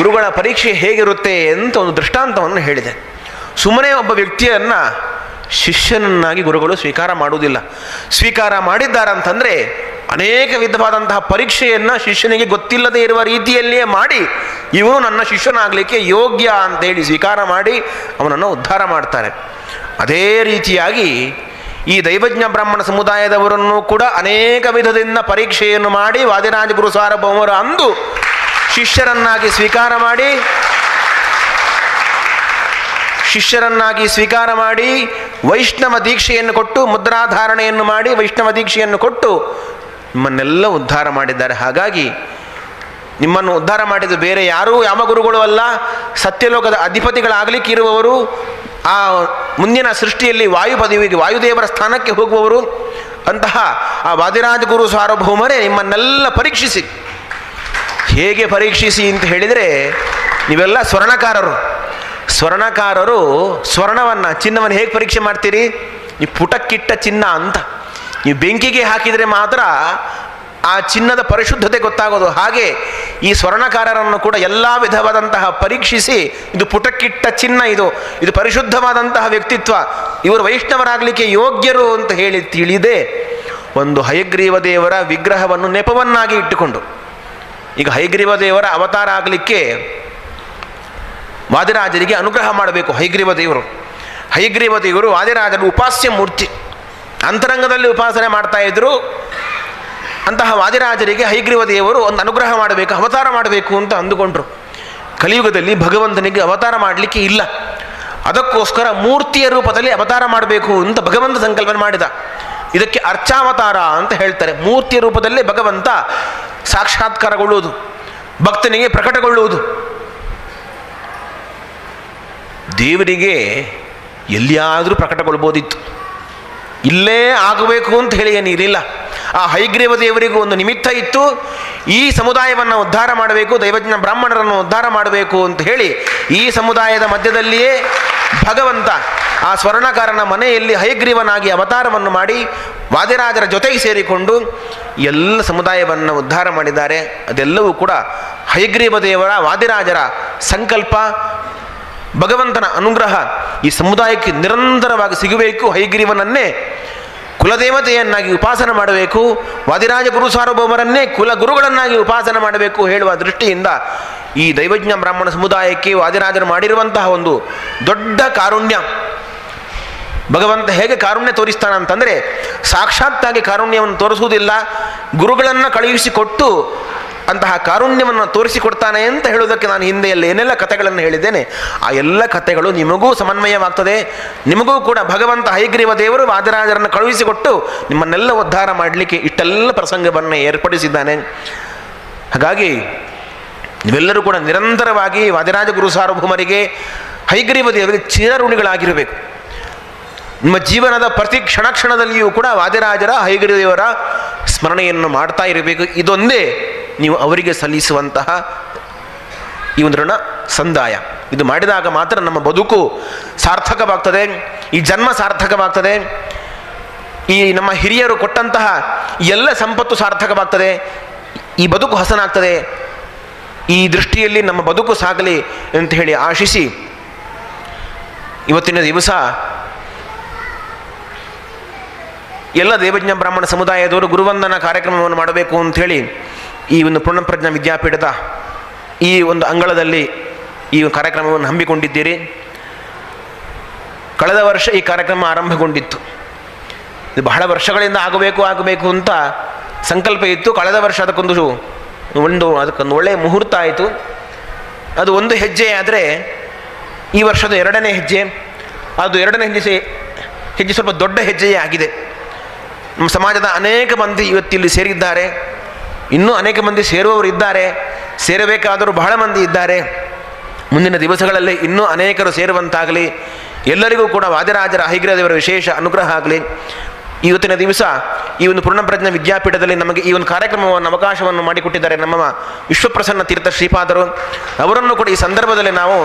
ಗುರುಗಳ ಪರೀಕ್ಷೆ ಹೇಗಿರುತ್ತೆ ಅಂತ ಒಂದು ದೃಷ್ಟಾಂತವನ್ನು ಹೇಳಿದೆ. ಸುಮ್ಮನೆ ಒಬ್ಬ ವ್ಯಕ್ತಿಯನ್ನು ಶಿಷ್ಯನನ್ನಾಗಿ ಗುರುಗಳು ಸ್ವೀಕಾರ ಮಾಡುವುದಿಲ್ಲ. ಸ್ವೀಕಾರ ಮಾಡಿದ್ದಾರಂತಂದರೆ ಅನೇಕ ವಿಧವಾದಂತಹ ಪರೀಕ್ಷೆಯನ್ನು ಶಿಷ್ಯನಿಗೆ ಗೊತ್ತಿಲ್ಲದೆ ಇರುವ ರೀತಿಯಲ್ಲಿಯೇ ಮಾಡಿ ಇವನು ನನ್ನ ಶಿಷ್ಯನಾಗಲಿಕ್ಕೆ ಯೋಗ್ಯ ಅಂತೇಳಿ ಸ್ವೀಕಾರ ಮಾಡಿ ಅವನನ್ನು ಉದ್ಧಾರ ಮಾಡ್ತಾರೆ. ಅದೇ ರೀತಿಯಾಗಿ ಈ ದೈವಜ್ಞ ಬ್ರಾಹ್ಮಣ ಸಮುದಾಯದವರನ್ನು ಕೂಡ ಅನೇಕ ವಿಧದಿಂದ ಪರೀಕ್ಷೆಯನ್ನು ಮಾಡಿ ವಾದಿರಾಜಗುರು ಸಾರ್ವಭೌಮರು ಅಂದು ಶಿಷ್ಯರನ್ನಾಗಿ ಸ್ವೀಕಾರ ಮಾಡಿ, ಶಿಷ್ಯರನ್ನಾಗಿ ಸ್ವೀಕಾರ ಮಾಡಿ, ವೈಷ್ಣವ ದೀಕ್ಷೆಯನ್ನು ಕೊಟ್ಟು, ಮುದ್ರಾಧಾರಣೆಯನ್ನು ಮಾಡಿ, ವೈಷ್ಣವ ದೀಕ್ಷೆಯನ್ನು ಕೊಟ್ಟು ನಿಮ್ಮನ್ನೆಲ್ಲ ಉದ್ಧಾರ ಮಾಡಿದ್ದಾರೆ. ಹಾಗಾಗಿ ನಿಮ್ಮನ್ನು ಉದ್ಧಾರ ಮಾಡಿದ ಬೇರೆ ಯಾರೂ ಯಾವ ಗುರುಗಳು ಅಲ್ಲ, ಸತ್ಯಲೋಕದ ಅಧಿಪತಿಗಳಾಗಲಿಕ್ಕೆ ಇರುವವರು, ಆ ಮುಂದಿನ ಸೃಷ್ಟಿಯಲ್ಲಿ ವಾಯು ಪದವಿಗೆ, ವಾಯುದೇವರ ಸ್ಥಾನಕ್ಕೆ ಹೋಗುವವರು, ಅಂತಹ ಆ ವಾದಿರಾಜ ಗುರು ಸಾರ್ವಭೌಮರೇ ನಿಮ್ಮನ್ನೆಲ್ಲ ಪರೀಕ್ಷಿಸಿ. ಹೇಗೆ ಪರೀಕ್ಷಿಸಿ ಅಂತ ಹೇಳಿದರೆ ನೀವೆಲ್ಲ ಸ್ವರ್ಣಕಾರರು. ಸ್ವರ್ಣಕಾರರು ಸ್ವರ್ಣವನ್ನು, ಚಿನ್ನವನ್ನು ಹೇಗೆ ಪರೀಕ್ಷೆ ಮಾಡ್ತೀರಿ? ನೀವು ಪುಟಕ್ಕಿಟ್ಟ ಚಿನ್ನ ಅಂತ. ನೀವು ಬೆಂಕಿಗೆ ಹಾಕಿದರೆ ಮಾತ್ರ ಆ ಚಿನ್ನದ ಪರಿಶುದ್ಧತೆ ಗೊತ್ತಾಗೋದು. ಹಾಗೆ ಈ ಸ್ವರ್ಣಕಾರರನ್ನು ಕೂಡ ಎಲ್ಲ ವಿಧವಾದಂತಹ ಪರೀಕ್ಷಿಸಿ, ಇದು ಪುಟಕ್ಕಿಟ್ಟ ಚಿನ್ನ ಇದು. ಇದು ಪರಿಶುದ್ಧವಾದಂತಹ ವ್ಯಕ್ತಿತ್ವ. ಇವರು ವೈಷ್ಣವರಾಗಲಿಕ್ಕೆ ಯೋಗ್ಯರು ಅಂತ ಹೇಳಿ ತಿಳಿದೇ ಒಂದು ಹಯಗ್ರೀವ ದೇವರ ವಿಗ್ರಹವನ್ನು ನೆಪವನ್ನಾಗಿ ಇಟ್ಟುಕೊಂಡು ಈಗ ಹೈಗ್ರೀವ ದೇವರ ಅವತಾರ ಆಗಲಿಕ್ಕೆ ವಾದಿರಾಜರಿಗೆ ಅನುಗ್ರಹ ಮಾಡಬೇಕು ಹೈಗ್ರೀವ ದೇವರು. ಹೈಗ್ರೀವ ದೇವರು ವಾದಿರಾಜರು ಉಪಾಸ್ಯ ಮೂರ್ತಿ. ಅಂತರಂಗದಲ್ಲಿ ಉಪಾಸನೆ ಮಾಡ್ತಾ ಇದ್ದರು ಅಂತಹ ವಾದಿರಾಜರಿಗೆ ಹೈಗ್ರೀವ ದೇವರು ಒಂದು ಅನುಗ್ರಹ ಮಾಡಬೇಕು, ಅವತಾರ ಮಾಡಬೇಕು ಅಂತ ಅಂದುಕೊಂಡ್ರು. ಕಲಿಯುಗದಲ್ಲಿ ಭಗವಂತನಿಗೆ ಅವತಾರ ಮಾಡಲಿಕ್ಕೆ ಇಲ್ಲ. ಅದಕ್ಕೋಸ್ಕರ ಮೂರ್ತಿಯ ರೂಪದಲ್ಲಿ ಅವತಾರ ಮಾಡಬೇಕು ಅಂತ ಭಗವಂತ ಸಂಕಲ್ಪನೆ ಮಾಡಿದ. ಇದಕ್ಕೆ ಅರ್ಚಾವತಾರ ಅಂತ ಹೇಳ್ತಾರೆ. ಮೂರ್ತಿಯ ರೂಪದಲ್ಲೇ ಭಗವಂತ ಸಾಕ್ಷಾತ್ಕಾರಗೊಳ್ಳುವುದು, ಭಕ್ತನಿಗೆ ಪ್ರಕಟಗೊಳ್ಳುವುದು. ದೇವರಿಗೆ ಎಲ್ಲಿಯಾದರೂ ಪ್ರಕಟಗೊಳ್ಬೋದಿತ್ತು. ಇಲ್ಲೇ ಆಗಬೇಕು ಅಂತ ಹೇಳಿ ಏನಿರಲಿಲ್ಲ ಆ ಹೈಗ್ರೀವ ದೇವರಿಗೂ ಒಂದು ನಿಮಿತ್ತ ಇತ್ತು. ಈ ಸಮುದಾಯವನ್ನು ಉದ್ಧಾರ ಮಾಡಬೇಕು, ದೈವಜ್ಞ ಬ್ರಾಹ್ಮಣರನ್ನು ಉದ್ಧಾರ ಮಾಡಬೇಕು ಅಂತ ಹೇಳಿ ಈ ಸಮುದಾಯದ ಮಧ್ಯದಲ್ಲಿಯೇ ಭಗವಂತ ಆ ಸ್ವರ್ಣಕಾರನ ಮನೆಯಲ್ಲಿ ಹೈಗ್ರೀವನಾಗಿ ಅವತಾರವನ್ನು ಮಾಡಿ ವಾದಿರಾಜರ ಜೊತೆಗೆ ಸೇರಿಕೊಂಡು ಎಲ್ಲ ಸಮುದಾಯವನ್ನು ಉದ್ಧಾರ ಮಾಡಿದ್ದಾರೆ. ಅದೆಲ್ಲವೂ ಕೂಡ ಹೈಗ್ರೀವ ದೇವರ, ವಾದಿರಾಜರ ಸಂಕಲ್ಪ, ಭಗವಂತನ ಅನುಗ್ರಹ ಈ ಸಮುದಾಯಕ್ಕೆ ನಿರಂತರವಾಗಿ ಸಿಗಬೇಕು. ಹೈಗ್ರೀವನನ್ನೇ ಕುಲದೇವತೆಯನ್ನಾಗಿ ಉಪಾಸನ ಮಾಡಬೇಕು. ವಾದಿರಾಜ ಗುರು ಸಾರ್ವಭೌಮರನ್ನೇ ಕುಲ ಗುರುಗಳನ್ನಾಗಿ ಉಪಾಸನ ಮಾಡಬೇಕು ಹೇಳುವ ದೃಷ್ಟಿಯಿಂದ ಈ ದೈವಜ್ಞ ಬ್ರಾಹ್ಮಣ ಸಮುದಾಯಕ್ಕೆ ವಾದಿರಾಜರು ಮಾಡಿರುವಂತಹ ಒಂದು ದೊಡ್ಡ ಕಾರುಣ್ಯ. ಭಗವಂತ ಹೇಗೆ ಕಾರುಣ್ಯ ತೋರಿಸ್ತಾನಂತಂದರೆ ಸಾಕ್ಷಾತ್ತಾಗಿ ಕಾರುಣ್ಯವನ್ನು ತೋರಿಸುವುದಿಲ್ಲ, ಗುರುಗಳನ್ನು ಕಳುಹಿಸಿಕೊಟ್ಟು ಅಂತಹ ಕಾರುಣ್ಯವನ್ನು ತೋರಿಸಿಕೊಡ್ತಾನೆ ಅಂತ ಹೇಳುವುದಕ್ಕೆ ನಾನು ಹಿಂದೆಯಲ್ಲಿ ಏನೆಲ್ಲ ಕಥೆಗಳನ್ನು ಹೇಳಿದ್ದೇನೆ. ಆ ಎಲ್ಲ ಕಥೆಗಳು ನಿಮಗೂ ಸಮನ್ವಯವಾಗ್ತದೆ. ನಿಮಗೂ ಕೂಡ ಭಗವಂತ ಹೈಗ್ರೀವ ದೇವರು ವಾದರಾಜರನ್ನು ಕಳುಹಿಸಿಕೊಟ್ಟು ನಿಮ್ಮನ್ನೆಲ್ಲ ಉದ್ಧಾರ ಮಾಡಲಿಕ್ಕೆ ಇಷ್ಟೆಲ್ಲ ಪ್ರಸಂಗವನ್ನು ಏರ್ಪಡಿಸಿದ್ದಾನೆ. ಹಾಗಾಗಿ ನೀವೆಲ್ಲರೂ ಕೂಡ ನಿರಂತರವಾಗಿ ವಾದಿರಾಜ ಗುರು ಸಾರ್ವಭೌಮರಿಗೆ ಹೈಗ್ರೀವ ದೇವರಿಗೆ ಚಿರಋಣಿಗಳಾಗಿರಬೇಕು. ನಿಮ್ಮ ಜೀವನದ ಪ್ರತಿ ಕ್ಷಣ ಕ್ಷಣದಲ್ಲಿಯೂ ಕೂಡ ವಾದಿರಾಜರ ದೇವರ ಸ್ಮರಣೆಯನ್ನು ಮಾಡ್ತಾ ಇರಬೇಕು. ಇದೊಂದೇ ನೀವು ಅವರಿಗೆ ಸಲ್ಲಿಸುವಂತಹ ಈ ಒಂದು ಋಣ ಸಂದಾಯ. ಇದು ಮಾಡಿದಾಗ ಮಾತ್ರ ನಮ್ಮ ಬದುಕು ಸಾರ್ಥಕವಾಗ್ತದೆ. ಈ ಜನ್ಮ ಸಾರ್ಥಕವಾಗ್ತದೆ. ಈ ನಮ್ಮ ಹಿರಿಯರು ಕೊಟ್ಟಂತಹ ಎಲ್ಲ ಸಂಪತ್ತು ಸಾರ್ಥಕವಾಗ್ತದೆ. ಈ ಬದುಕು ಹಸನಾಗ್ತದೆ. ಈ ದೃಷ್ಟಿಯಲ್ಲಿ ನಮ್ಮ ಬದುಕು ಸಾಗಲಿ ಅಂತ ಹೇಳಿ ಆಶಿಸಿ ಇವತ್ತಿನ ದಿವಸ ಎಲ್ಲ ದೇವಜ್ಞ ಬ್ರಾಹ್ಮಣ ಸಮುದಾಯದವರು ಗುರುವಂದನ ಕಾರ್ಯಕ್ರಮವನ್ನು ಮಾಡಬೇಕು ಅಂಥೇಳಿ ಈ ಒಂದು ಪೂರ್ಣಪ್ರಜ್ಞಾ ವಿದ್ಯಾಪೀಠದ ಈ ಒಂದು ಅಂಗಳದಲ್ಲಿ ಈ ಕಾರ್ಯಕ್ರಮವನ್ನು ಹಮ್ಮಿಕೊಂಡಿದ್ದೀರಿ. ಕಳೆದ ವರ್ಷ ಈ ಕಾರ್ಯಕ್ರಮ ಆರಂಭಗೊಂಡಿತ್ತು. ಇದು ಬಹಳ ವರ್ಷಗಳಿಂದ ಆಗಬೇಕು ಆಗಬೇಕು ಅಂತ ಸಂಕಲ್ಪ ಇತ್ತು. ಕಳೆದ ವರ್ಷ ಅದಕ್ಕೊಂದು ಒಂದು ಅದಕ್ಕೊಂದು ಒಳ್ಳೆಯ ಮುಹೂರ್ತ ಆಯಿತು. ಅದು ಒಂದು ಹೆಜ್ಜೆ ಆದರೆ ಈ ವರ್ಷದ ಎರಡನೇ ಹೆಜ್ಜೆ, ಅದು ಎರಡನೇ ಹೆಜ್ಜೆ ಹೆಜ್ಜೆ ಸ್ವಲ್ಪ ದೊಡ್ಡ ಹೆಜ್ಜೆಯೇ ಆಗಿದೆ. ನಮ್ಮ ಸಮಾಜದ ಅನೇಕ ಮಂದಿ ಇವತ್ತಿಲ್ಲಿ ಸೇರಿದ್ದಾರೆ. ಇನ್ನೂ ಅನೇಕ ಮಂದಿ ಸೇರುವವರು ಇದ್ದಾರೆ. ಸೇರಬೇಕಾದರೂ ಬಹಳ ಮಂದಿ ಇದ್ದಾರೆ. ಮುಂದಿನ ದಿವಸಗಳಲ್ಲಿ ಇನ್ನೂ ಅನೇಕರು ಸೇರುವಂತಾಗಲಿ. ಎಲ್ಲರಿಗೂ ಕೂಡ ವಾದಿರಾಜರ ಹೈಗ್ರದೇವರ ವಿಶೇಷ ಅನುಗ್ರಹ ಆಗಲಿ. ಇವತ್ತಿನ ದಿವಸ ಈ ಒಂದು ಪೂರ್ಣಪ್ರಜ್ಞ ವಿದ್ಯಾಪೀಠದಲ್ಲಿ ನಮಗೆ ಈ ಒಂದು ಕಾರ್ಯಕ್ರಮವನ್ನು, ಅವಕಾಶವನ್ನು ಮಾಡಿಕೊಟ್ಟಿದ್ದಾರೆ ನಮ್ಮ ವಿಶ್ವಪ್ರಸನ್ನ ತೀರ್ಥ ಶ್ರೀಪಾದರು. ಅವರನ್ನು ಕೂಡ ಈ ಸಂದರ್ಭದಲ್ಲಿ ನಾವು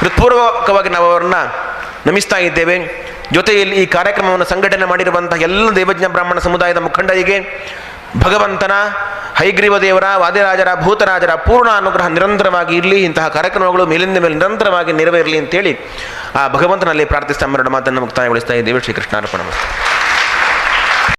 ಹೃತ್ಪೂರ್ವಕವಾಗಿ ನಾವು ಅವರನ್ನು ನಮಿಸ್ತಾ ಇದ್ದೇವೆ. ಜೊತೆಯಲ್ಲಿ ಈ ಕಾರ್ಯಕ್ರಮವನ್ನು ಸಂಘಟನೆ ಮಾಡಿರುವಂತಹ ಎಲ್ಲ ದೇವಜ್ಞ ಬ್ರಾಹ್ಮಣ ಸಮುದಾಯದ ಮುಖಂಡರಿಗೆ ಭಗವಂತನ ಹೈಗ್ರೀವ ದೇವರ, ವಾದಿರಾಜರ, ಭೂತರಾಜರ ಪೂರ್ಣ ಅನುಗ್ರಹ ನಿರಂತರವಾಗಿ ಇರಲಿ, ಇಂತಹ ಕಾರ್ಯಕ್ರಮಗಳು ಮೇಲಿಂದ ಮೇಲೆ ನಿರಂತರವಾಗಿ ನೆರವೇರಲಿ ಅಂತೇಳಿ ಆ ಭಗವಂತನಲ್ಲಿ ಪ್ರಾರ್ಥಿಸ್ತಾ ಮರಣ ಮಾತನ್ನು ಮುಕ್ತಾಯಗೊಳಿಸ್ತಾ ಇದ್ದೇವೆ. ಶ್ರೀಕೃಷ್ಣಾರ್ಪಣ